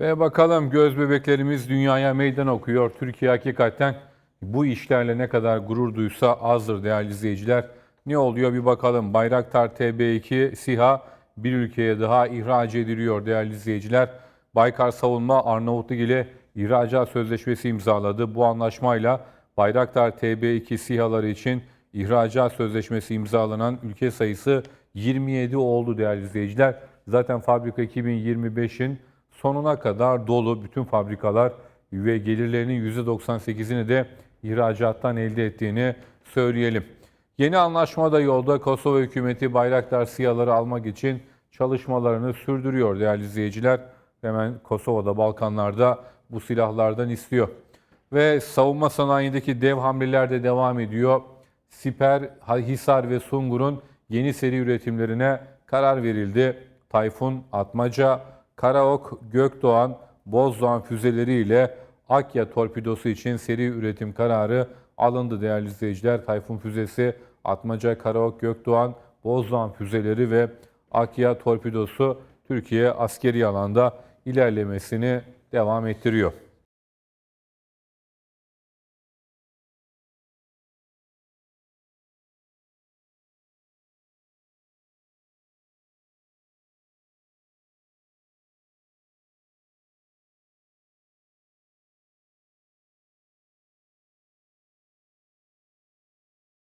Ve bakalım göz bebeklerimiz dünyaya meydan okuyor. Türkiye hakikaten bu işlerle ne kadar gurur duysa azdır değerli izleyiciler. Ne oluyor bir bakalım. Bayraktar TB2 SİHA bir ülkeye daha ihraç ediliyor değerli izleyiciler. Baykar Savunma Arnavutluk ile ihracat sözleşmesi imzaladı. Bu anlaşmayla Bayraktar TB2 SİHA'ları için ihracat sözleşmesi imzalanan ülke sayısı 27 oldu değerli izleyiciler. Zaten fabrika 2025'in sonuna kadar dolu bütün fabrikalar ve gelirlerinin %98'ini de ihracattan elde ettiğini söyleyelim. Yeni anlaşma da yolda Kosova hükümeti Bayraktar SİHA'ları almak için çalışmalarını sürdürüyor değerli izleyiciler. Hemen Kosova'da, Balkanlarda bu silahlardan istiyor. Ve savunma sanayindeki dev hamleler de devam ediyor. Siper, Hisar ve Sungur'un yeni seri üretimlerine karar verildi. Tayfun, Atmaca, Karaok, Gökdoğan, Bozdoğan füzeleri ile Akya torpidosu için seri üretim kararı alındı değerli izleyiciler. Tayfun füzesi, Atmaca, Karaok, Gökdoğan, Bozdoğan füzeleri ve Akya torpidosu Türkiye askeri alanda ilerlemesini devam ettiriyor.